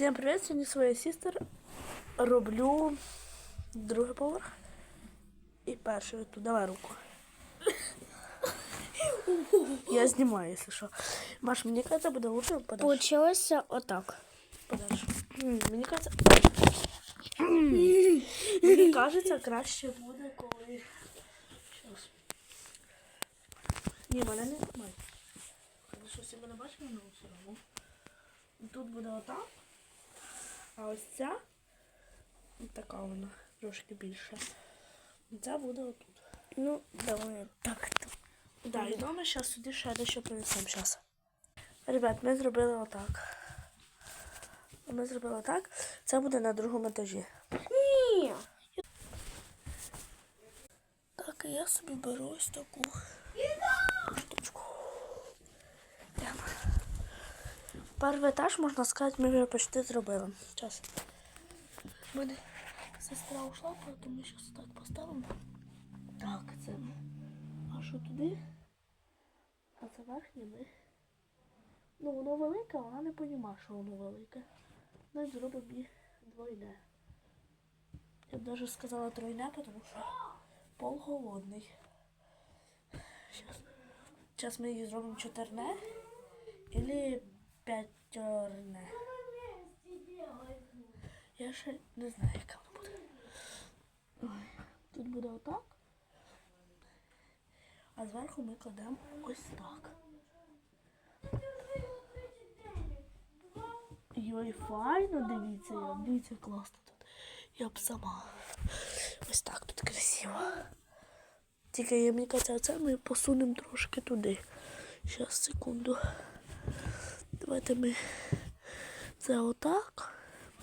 Всім привіт! Сьогодні своя сестер роблю другий поверх. І перший тут давай руку. Я знімаю, якщо що. Маш, мені кажется, буде лучше подальше. Получилося отак. подальше. Мені кажется, мені кажеться, краще буде, коли. Щас. Ні, мене не май. Хорошо, всі мене бачили, але все одно. Тут буде отак. А ось ця ось така вона, трошки більша. Ця буде отут. Ну, давай так. Да, і дома зараз сюди ще дещо принесемо зараз. Ребят, ми зробили отак. Ми зробили отак. Це буде на другому етажі. Ні. Так, я собі беру ось таку Перший етаж, можна сказати, ми вже почти зробили. Зараз. Мене сестра ушла, тому ми зараз так поставимо. Так, це. А що туди? А це верхнє ми. Ну, воно велике, вона не розуміє, що воно велике. Навіть зробимо її двойне. Я б навіть сказала тройне, тому що пол голодний. Сейчас мы її зробимо чотирне или п'ятерне. Я ще не знаю, яка вона буде. Тут буде отак. А зверху ми кладемо ось так. Йой, файно, дивіться, дивіться, класно тут. Я б сама. Ось так тут красиво. Тільки я мені кажеться, це ми посунемо трошки туди. Зараз, секунду. Давайте ми це отак.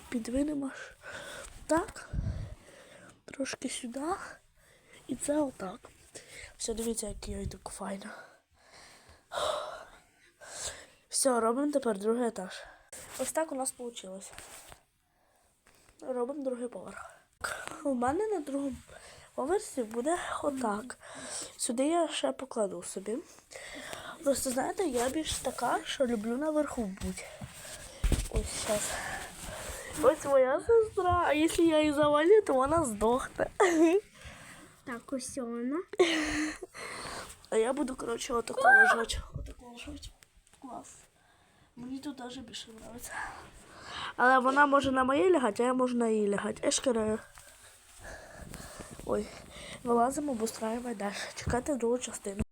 Підвинемо так. Трошки сюди. І це отак. Все, дивіться, як я йду файно. Все, робимо тепер другий етаж. Ось так у нас вийшло. Робимо другий поверх. У мене на другому поверсі буде отак. Сюди я ще покладу собі. Просто знаєте, я більш така, що люблю наверху бути. Ось зараз. Ось моя сестра, а якщо я її завалю, то вона здохне. Так, ось вона. А я буду, коротше, отако лежати. Отако лежати. Клас. Мені тут навіть більше подобається. Але вона може на моїй лягати, а я можу на її лягати. Ешкере. Ой. Вилазимо, обустраємо далі. Чекайте другу частину.